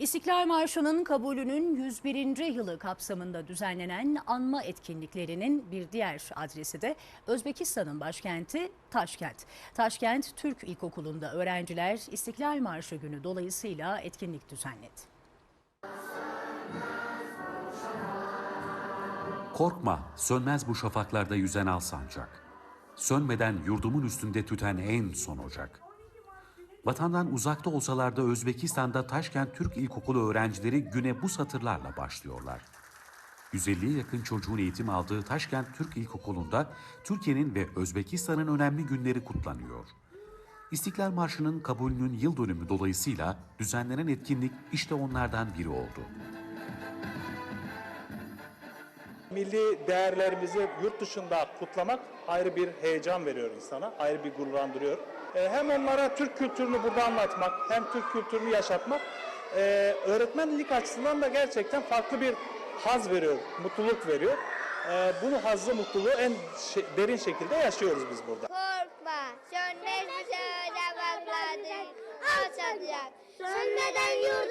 İstiklal Marşı'nın kabulünün 101. yılı kapsamında düzenlenen anma etkinliklerinin bir diğer adresi de Özbekistan'ın başkenti Taşkent. Taşkent Türk İlkokulu'nda öğrenciler İstiklal Marşı günü dolayısıyla etkinlik düzenledi. Korkma, sönmez bu şafaklarda yüzen al sancak. Sönmeden yurdumun üstünde tüten en son ocak. Vatandan uzakta olsalar da Özbekistan'da Taşkent Türk İlkokulu öğrencileri güne bu satırlarla başlıyorlar. 150'ye yakın çocuğun eğitim aldığı Taşkent Türk İlkokulu'nda Türkiye'nin ve Özbekistan'ın önemli günleri kutlanıyor. İstiklal Marşı'nın kabulünün yıl dönümü dolayısıyla düzenlenen etkinlik işte onlardan biri oldu. Milli değerlerimizi yurt dışında kutlamak ayrı bir heyecan veriyor insana, ayrı bir gururlandırıyor. Ee, Hem onlara Türk kültürünü burada anlatmak, hem Türk kültürünü yaşatmak, e, öğretmenlik açısından da gerçekten farklı bir haz veriyor, mutluluk veriyor. Ee, Bunu hazzı, mutluluğu en şey- derin şekilde yaşıyoruz biz burada. Korkma, sönmez bu şafaklarda alçalacak. Sönmeden tüten